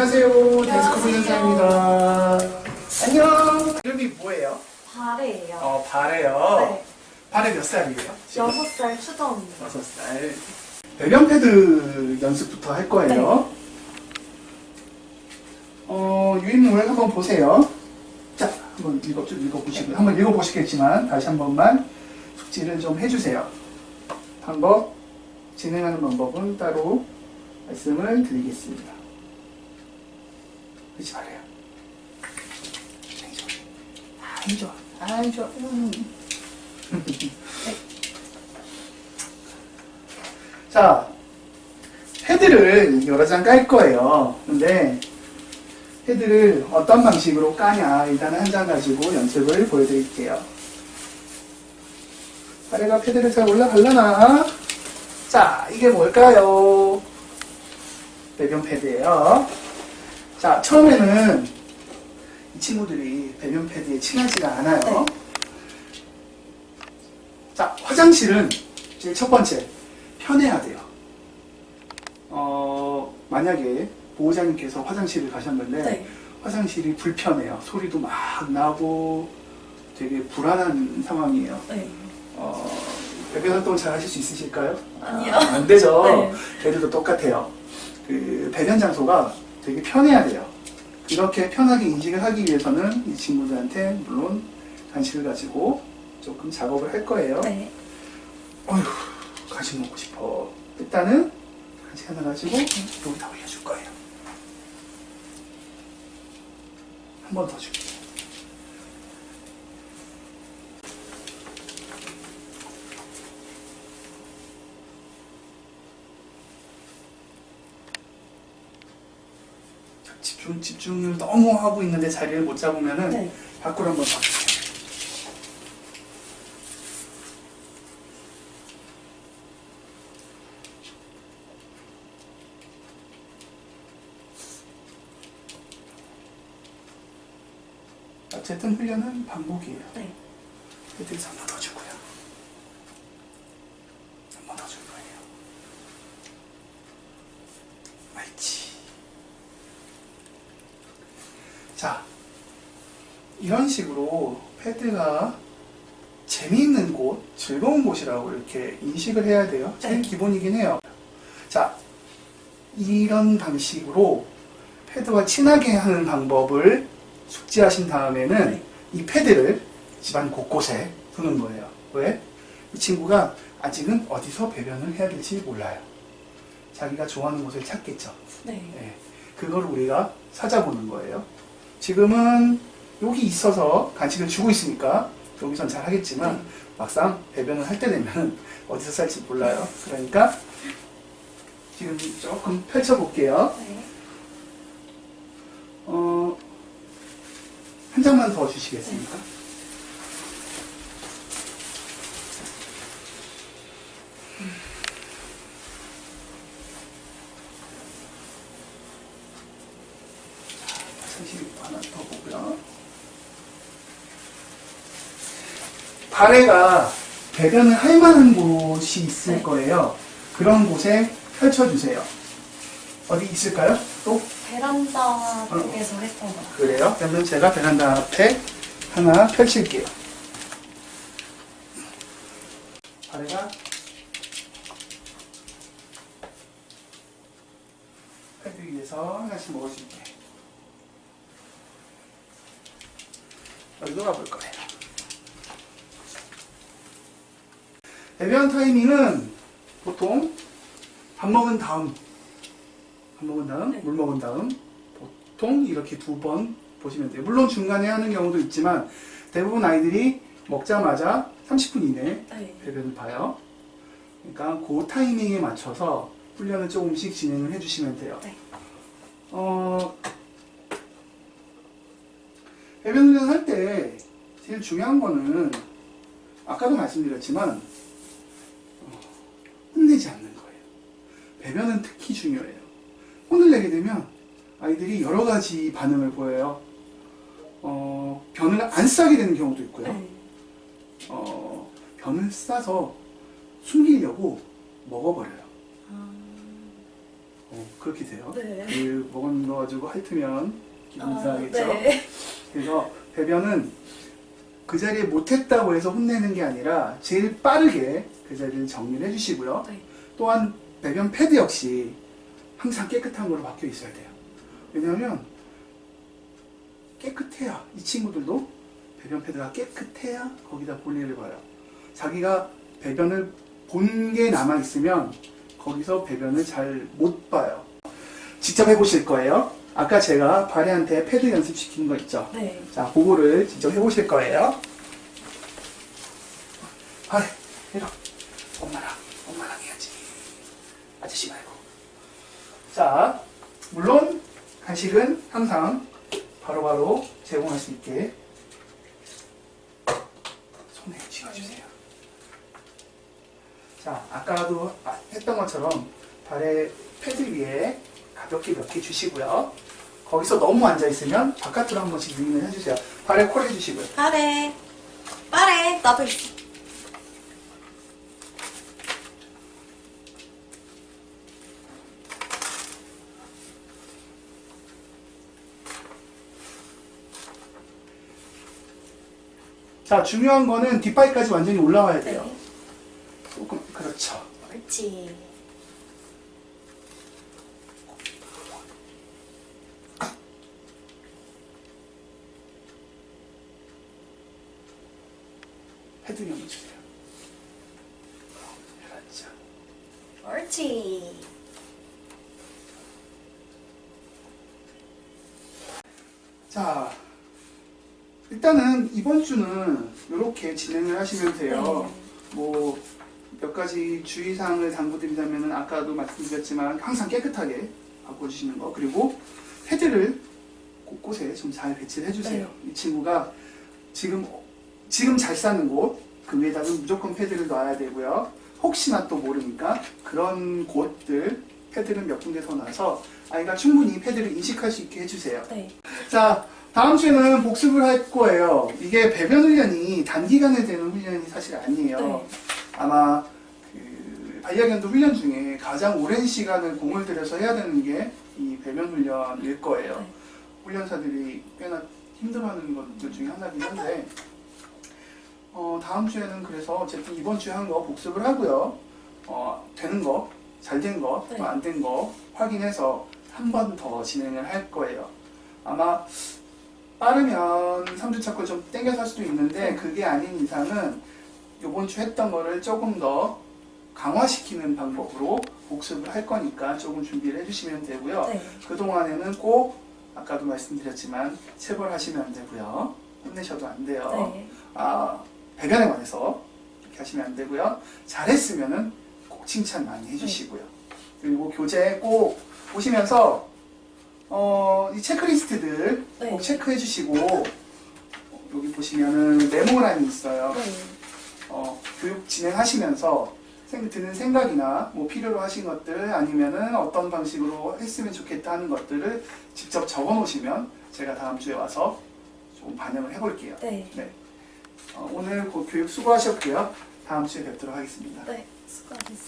안녕하세요. 데스크 훈련사입니다. 안녕. 이름이 뭐예요? 발에예요. 어, 바래요. 네. 바래 몇 살이에요? 여섯 살 추정입니다. 여섯 살. 배변 패드 연습부터 할 거예요. 어, 유인물 한번 보세요. 자, 한번 읽어, 좀 읽어보시고, 한번 읽어보시겠지만, 다시 한 번만 숙지를 좀 해주세요. 방법, 진행하는 방법은 따로 말씀을 드리겠습니다. 그렇지 말아요. 아이 좋아. 아이 좋아. 음. 자, 헤드를 여러 장 깔 거예요. 근데 헤드를 어떤 방식으로 까냐 일단은 한장 가지고 연습을 보여드릴게요. 아래가 패드를 잘 올라갈라나? 자, 이게 뭘까요? 배변 패드예요. 자, 처음에는 이 친구들이 배변 패드에 친하지가 않아요. 네. 자, 화장실은 제일 첫 번째 편해야 돼요. 어, 만약에 보호자님께서 화장실을 가셨는데 네. 화장실이 불편해요. 소리도 막 나고 되게 불안한 상황이에요. 네. 어, 배변 활동 잘 하실 수 있으실까요? 아니요. 아, 안 되죠. 네. 걔들도 똑같아요. 그 배변 장소가 되게 편해야 돼요. 이렇게 편하게 인식을 하기 위해서는 이 친구들한테 물론 간식을 가지고 조금 작업을 할 거예요. 네. 어휴, 간식 먹고 싶어. 일단은 간식 하나 가지고 여기다 올려줄 거예요. 한 번 더 줄게요. 집중, 집중을 너무 하고 있는데 자리를 못 잡으면은 네. 밖으로 한번 봐주세요. 어쨌든 훈련은 반복이에요. 네. 헤드에서 한번 더 주고요. 한번 더 줄 거예요. 알지. 자, 이런 식으로 패드가 재미있는 곳, 즐거운 곳이라고 이렇게 인식을 해야 돼요. 제일 네. 기본이긴 해요. 자, 이런 방식으로 패드와 친하게 하는 방법을 숙지하신 다음에는 네. 이 패드를 집안 곳곳에 두는 거예요. 왜? 이 친구가 아직은 어디서 배변을 해야 될지 몰라요. 자기가 좋아하는 곳을 찾겠죠. 네. 네. 그걸 우리가 찾아보는 거예요. 지금은 여기 있어서 간식을 주고 있으니까 여기선 잘 하겠지만 네. 막상 배변을 할 때 되면 어디서 살지 몰라요. 그러니까 지금 조금 펼쳐볼게요. 네. 어, 한 장만 더 주시겠습니까? 사실 보고요. 발에가 배변을 할 만한 곳이 있을 네. 거예요. 그런 곳에 펼쳐주세요. 어디 있을까요? 또? 베란다 쪽에서 했던 것 같아요. 그래요? 그러면 제가 베란다 앞에 하나 펼칠게요. 아래가 패드 위에서 하나씩 먹어줄게. 여기로 가볼 거예요. 배변 타이밍은 보통 밥 먹은 다음, 밥 먹은 다음, 네. 물 먹은 다음, 보통 이렇게 두 번 보시면 돼요. 물론 중간에 하는 경우도 있지만 대부분 아이들이 먹자마자 30분 이내에 네. 배변을 봐요. 그러니까 그 타이밍에 맞춰서 훈련을 조금씩 진행을 해주시면 돼요. 네. 어, 배변 훈련 할 때 제일 중요한 거는 아까도 말씀드렸지만 어, 혼내지 않는 거예요. 배변은 특히 중요해요. 혼을 내게 되면 아이들이 여러 가지 반응을 보여요. 어, 변을 안 싸게 되는 경우도 있고요. 네. 어, 변을 싸서 숨기려고 먹어버려요. 아, 어, 그렇게 돼요. 네. 그 먹어가지고 핥으면 기분 아, 이상하겠죠. 네. 그래서 배변은 그 자리에 못했다고 해서 혼내는 게 아니라 제일 빠르게 그 자리를 정리를 해주시고요. 네. 또한 배변 패드 역시 항상 깨끗한 걸로 바뀌어 있어야 돼요. 왜냐하면 깨끗해야 이 친구들도 배변 패드가 깨끗해야 거기다 볼일을 봐요. 자기가 배변을 본 게 남아 있으면 거기서 배변을 잘 못 봐요. 직접 해보실 거예요. 아까 제가 발에한테 패드 연습시킨 거 있죠. 네. 자, 그거를 직접 해보실 거예요. 발에 이러. 엄마랑 엄마랑 해야지. 아저씨 말고. 자, 물론 간식은 항상 바로바로 제공할 수 있게 손에 쥐어주세요. 자, 아까도 아- 했던 것처럼 발에 패드 위에 가볍게 몇 개 주시고요. 거기서 너무 앉아있으면 바깥으로 한 번씩 유인을 해주세요. 발에 콜 해주시고요. 빠래. 빠래. 나도 있어. 자, 중요한 거는 뒷발까지 완전히 올라와야 돼요. 네. 조금, 그렇죠. 옳지. 좀 주세요. 그렇죠. 옳지. 자, 일단은 이번 주는 이렇게 진행을 하시면 돼요. 뭐, 몇 가지 주의사항을 당부드리자면 아까도 말씀드렸지만 항상 깨끗하게 바꿔주시는 거. 그리고 패드를 곳곳에 좀 잘 배치를 해주세요. 이 친구가 지금, 지금 잘 싸는 곳, 그 위에다는 무조건 패드를 놔야 되고요. 혹시나 또 모르니까 그런 곳들 패드를 몇 군데 더 놔서 아이가 충분히 패드를 인식할 수 있게 해주세요. 네. 자, 다음 주에는 복습을 할 거예요. 이게 배변 훈련이 단기간에 되는 훈련이 사실 아니에요. 네. 아마 그 반려견도 훈련 중에 가장 오랜 시간을 공을 들여서 해야 되는 게 이 배변 훈련일 거예요. 네. 훈련사들이 꽤나 힘들어하는 것들 중에 하나긴 한데 어, 다음 주에는 그래서 어쨌든 이번 주에 한 거 복습을 하고요. 어, 되는 거, 잘 된 거, 네. 안된 거 확인해서 한 번 더 진행을 할 거예요. 아마 빠르면 3주차 걸 좀 땡겨서 할 수도 있는데 그게 아닌 이상은 이번 주 했던 거를 조금 더 강화시키는 방법으로 복습을 할 거니까 조금 준비를 해주시면 되고요. 네. 그동안에는 꼭 아까도 말씀드렸지만 체벌하시면 안 되고요. 혼내셔도 안 돼요. 네. 아, 배변에 관해서 이렇게 하시면 안 되고요. 잘했으면은 꼭 칭찬 많이 해주시고요. 그리고 교재 꼭 보시면서 어, 이 체크리스트들 네. 꼭 체크해 주시고 어, 여기 보시면은 메모란이 있어요. 네. 어, 교육 진행하시면서 생, 드는 생각이나 뭐 필요로 하신 것들 아니면은 어떤 방식으로 했으면 좋겠다 하는 것들을 직접 적어 놓으시면 제가 다음 주에 와서 좀 반영을 해볼게요. 네. 어, 오늘 그 교육 수고하셨고요. 다음 주에 뵙도록 하겠습니다. 네. 수고하셨습니다.